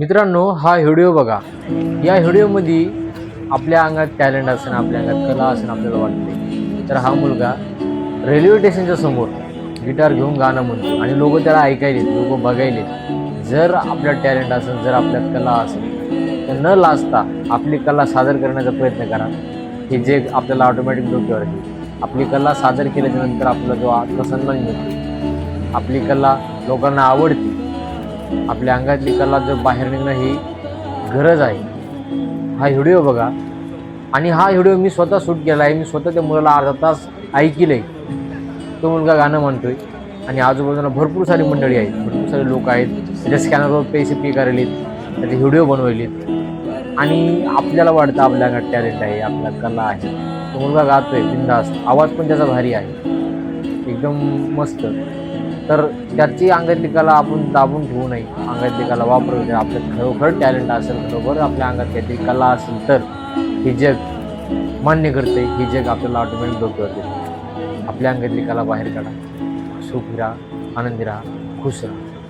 मित्रांनो हा व्हिडिओ बघा. या व्हिडिओमध्ये आपल्या अंगात टॅलेंट असेल आपल्या अंगात कला असणं आपल्याला वाटते. तर हा मुलगा रेल्वे स्टेशनच्या समोर गिटार घेऊन गाणं म्हणतो. आणि लोक त्याला ऐकायलेत लोक बघायलेत. जर आपल्यात टॅलेंट असेल जर आपल्यात कला असेल तर न लाजता आपली कला सादर करण्याचा प्रयत्न करा. हे जे आपल्याला ऑटोमॅटिक डोक्यावर येते आपली कला सादर केल्याच्यानंतर आपला जो आत्मसन्मान मिळतो आपली कला लोकांना आवडते आपल्या अंगातली कला जर बाहेर निघणं ही गरज आहे. हा व्हिडिओ बघा. आणि हा व्हिडिओ मी स्वतः शूट केला आहे. मी स्वतः त्या मुलाला अर्धा तास ऐकलं. आहे तो मुलगा गाणं म्हणतोय. आणि आजूबाजूला भरपूर सारी मंडळी आहेत. भरपूर सारे लोक आहेत. त्याच्या स्कॅनरवर पैसे पे करायलेत. त्याचे व्हिडिओ बनवलेत आणि आपल्याला वाटतं आपल्या अंगात टॅलेंट आहे आपल्या कला आहे. तो मुलगा गातोय बिंदास आवाज पण त्याचा भारी आहे. एकदम मस्त. तर त्याची अंगातली कला आपण दाबून ठेवू नये. अंगातली कला वापरू नये. आपल्यात खरोखर टॅलेंट असेल खरोखर आपल्या अंगात काहीतरी कला असेल तर ही जग मान्य करते. ही जग आपल्याला ऑटोमॅटिक डोक्यावर देते. आपल्या अंगातली कला बाहेर काढा. सुख राहा आनंदी राहा खुश राहा.